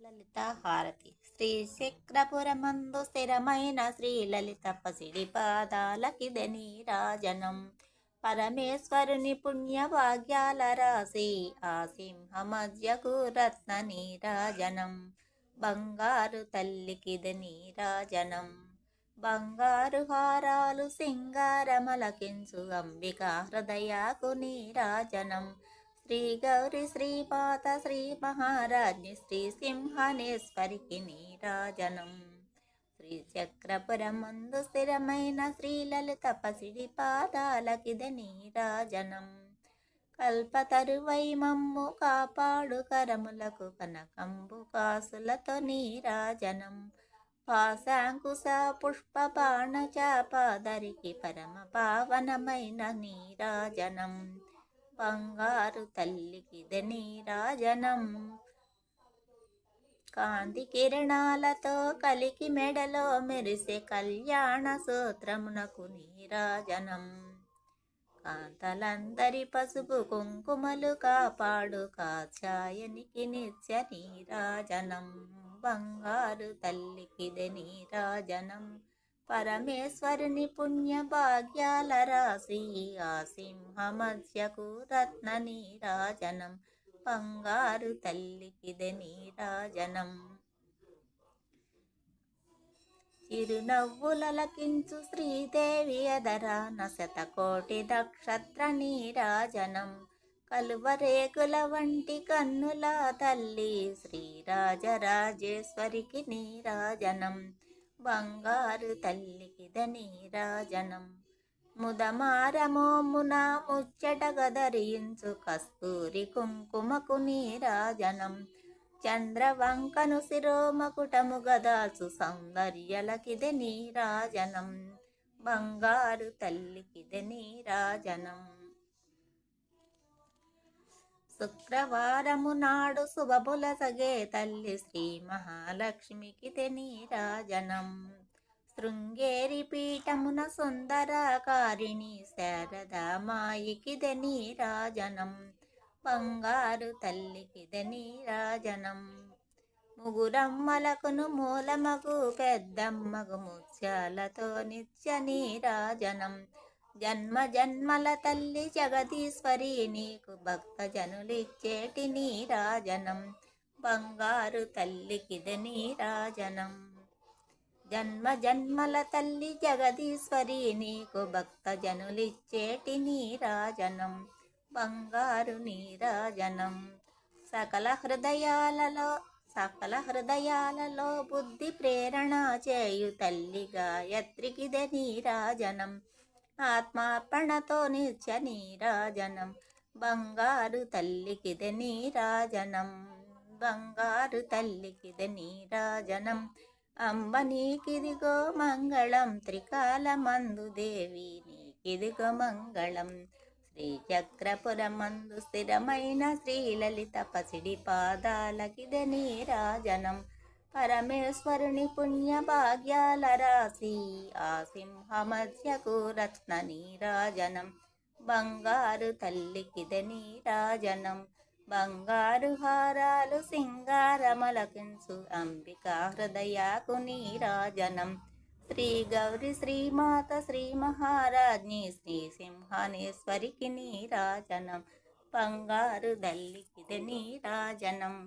లలిత హారతి శ్రీ చక్రపురమందు స్థిరమైన శ్రీ లలిత పసిడి పాదాలకిద నీరాజనం పరమేశ్వరుని పుణ్యభాగ్యాల రాశి ఆ సింహ మధ్యకు రత్న నీరాజనం బంగారు తల్లికిద నీరాజనం బంగారు హారాలు సింగారమలకించు అంబికా హృదయాకు నీరాజనం శ్రీ గౌరి శ్రీపాత శ్రీ మహారాజ్ని శ్రీ సింహనేశ్వరికి నీరాజనం. శ్రీ చక్రపురమందు స్థిరమైన శ్రీ లలిత పసిడి పాదాలకిద నీరాజనం. కల్పతరువై మమ్ము కాపాడు కరములకు కనకంబు కాసులతో నీరాజనం. పాశాంకుశ పుష్ప బాణ చాపాదరికి పరమ పావనమైన నీరాజనం. బంగారు తల్లికిద నీరాజనం కాంతి కిరణాలతో కలికి మెడలో మెరిసే కళ్యాణ సూత్రమునకు నీరాజనం కాంతలందరి పసుపు కుంకుమలు కాపాడు కాచాయనికి నిత్య నీరాజనం బంగారు తల్లికిదే నీరాజనం పరమేశ్వరుని పుణ్య భాగ్యాల రాశి ఆ సింహ మధ్యకు రత్న నీరాజనం. బంగారు తల్లికిద నీరాజనం. చిరునవ్వులకించు శ్రీదేవి అదర నశత కోటి నక్షత్ర నీరాజనం. కలువరేకుల వంటి కన్నుల తల్లి శ్రీరాజరాజేశ్వరికి నీరాజనం. బంగారు తల్లికి నీరాజనం ముదమారమోమున ముచ్చట గదరించు కస్తూరి కుంకుమకు నీరాజనం చంద్రవంకను శిరోమకుటము గదాచు సౌందర్యలకిద నీరాజనం బంగారు తల్లికిద నీరాజనం శుక్రవారము నాడు శుభబుల సగే తల్లి శ్రీ మహాలక్ష్మికి నీరాజనం శృంగేరి పీఠమున సుందరకారిణి శారదామాయికి నీరాజనం బంగారు తల్లికి నీరాజనం ముగురమ్మలకును మూలమగు పెద్దమ్మగు ముత్యాలతో నిత్య నీరాజనం జన్మ జన్మల తల్లి జగదీశ్వరి నీకు భక్త జనులిచ్చేటి నీరాజనం. బంగారు తల్లికిద నీరాజనం. జన్మ జన్మల తల్లి జగదీశ్వరి నీకు భక్త జనులిచ్చేటి నీరాజనం. బంగారు నీరాజనం. సకల హృదయాలలో సకల హృదయాలలో బుద్ధి ప్రేరణ చేయు తల్లి గాయత్రికిద నీరాజనం. ఆత్మార్పణతో నిత్య నీరాజనం. బంగారు తల్లికిద నీరాజనం. బంగారు తల్లికిద నీరాజనం. అంబ నీకిదిగో మంగళం. త్రికాలమందు దేవి నీకిదిగో మంగళం. శ్రీచక్రపురమందు స్థిరమైన శ్రీలలిత పసిడి పాదాలకిద నీరాజనం. పరమేశ్వరుని పుణ్య భాగ్యాల రాశి ఆ సింహ మధ్యకు రత్న నీరాజనం బంగారు తల్లికిద నీరాజనం బంగారు హారాలు సింగారమలకించు అంబికా హృదయాకు నీరాజనం శ్రీ గౌరి శ్రీమాత శ్రీ మహారాజ్ని శ్రీ సింహానేశ్వరికి నీరాజనం బంగారు దల్లికిద నీరాజనం